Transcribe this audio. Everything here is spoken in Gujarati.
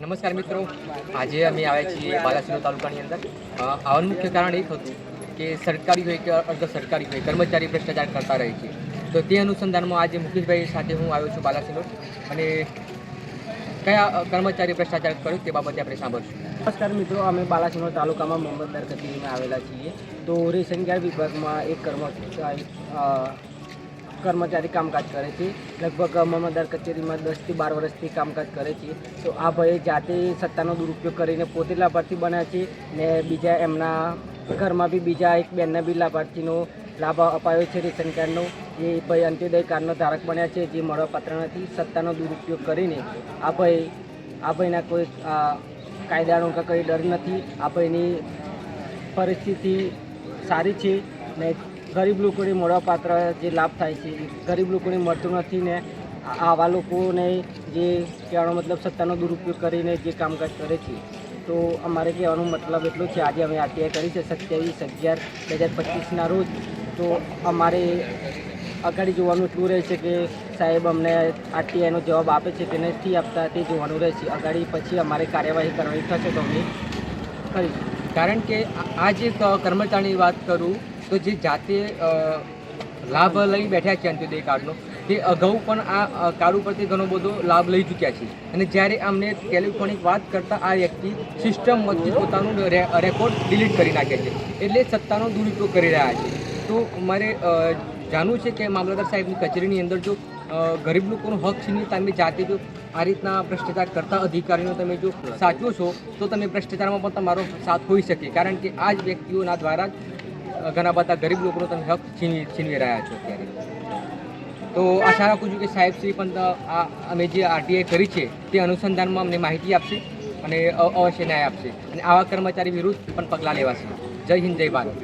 નમસ્કાર મિત્રો. આજે અમે આવ્યા છીએ બાલાસિનો તાલુકાની અંદર. આવાનું મુખ્ય કારણ એક હતું કે સરકારી હોય કે અર્ધ સરકારી હોય, કર્મચારી ભ્રષ્ટાચાર કરતા રહે છે. તો તે અનુસંધાનમાં આજે મુકેશભાઈ સાથે હું આવ્યો છું બાલાસિનો અને કયા કર્મચારી ભ્રષ્ટાચાર કર્યો તે બાબતે આપણે સાંભળશું. નમસ્કાર મિત્રો, અમે બાલાસિનો તાલુકામાં મોહમ્મદદાર કચેરીમાં આવેલા છીએ. તો રેશન કાર્ડ વિભાગમાં એક કર્મચારી કર્મચારી કામકાજ કરે છે. લગભગ મોહમ્મદદાર કચેરીમાં દસથી બાર વર્ષથી કામકાજ કરે છે. તો આ ભાઈએ જાતે સત્તાનો દુરુપયોગ કરીને પોતે લાભાર્થી બન્યા છે ને બીજા એમના ઘરમાં બી બીજા એક બેનને બી લાભાર્થીનો લાભ અપાયો છે રેશન કાર્ડનો. એ ભાઈ અંત્યોદય કાર્ડનો ધારક બન્યા છે જે મળવાપાત્ર નથી. સત્તાનો દુરુપયોગ કરીને આ ભાઈ આ ભાઈના કોઈ કાયદાનો કંઈ ડર નથી. આ ભાઈની પરિસ્થિતિ સારી છે ને ગરીબ લોકોને મળવાપાત્ર જે લાભ થાય છે ગરીબ લોકોને મળતું નથી ને આવા લોકોને જે કહેવાનો મતલબ સત્તાનો દુરુપયોગ કરીને જે કામકાજ કરે છે. તો અમારે કહેવાનો મતલબ એટલો છે, આજે અમે આરટીઆઈ કરી છે, સત્યાવીસ અગિયાર બે હજાર પચીસના રોજ. તો અમારે આગળ જોવાનું એટલું રહે છે કે સાહેબ અમને આરટીઆઈનો જવાબ આપે છે કે નથી આપતા તે જોવાનું રહેશે આગળ પછી અમારે કાર્યવાહી કરવાની થશે તો અમે કરીશું. કારણ કે આ- આ જે કર્મચારીની વાત કરું તો જે જાતે લાભ લઈ બેઠા છે અંત્યોદય કાર્ડનો, તે અગાઉ પણ આ કાર્ડ ઉપરથી ઘણો બધો લાભ લઈ ચૂક્યા છે. અને જ્યારે અમને ટેલિફોનિક વાત કરતાં આ વ્યક્તિ સિસ્ટમમાંથી પોતાનું રેકોર્ડ ડિલીટ કરી નાખે છે, એટલે સત્તાનો દુરુપયોગ કરી રહ્યા છે. તો મારે જાણવું છે કે મામલતદાર સાહેબની કચેરીની અંદર જો ગરીબ લોકોનો હક છીનવી તમે જાતે જો આ રીતના ભ્રષ્ટાચાર કરતા અધિકારીનો તમે જો સાચવો છો, તો તમે ભ્રષ્ટાચારમાં પણ તમારો સાથ હોઈ શકે. કારણ કે આ જ વ્યક્તિઓના દ્વારા જ ઘણા બધા ગરીબ લોકોનો તમે હક છીનવી છીનવી રહ્યા છો અત્યારે. તો આશા રાખું છું કે સાહેબશ્રી પણ આ અમે જે આરટીઆઈ કરી છે, તે અનુસંધાનમાં અમને માહિતી આપશે અને અવશ્ય ન્યાય આપશે. અને આવા કર્મચારી વિરુદ્ધ પણ પગલાં લેવાશે. જય હિન્દ, જય ભારત.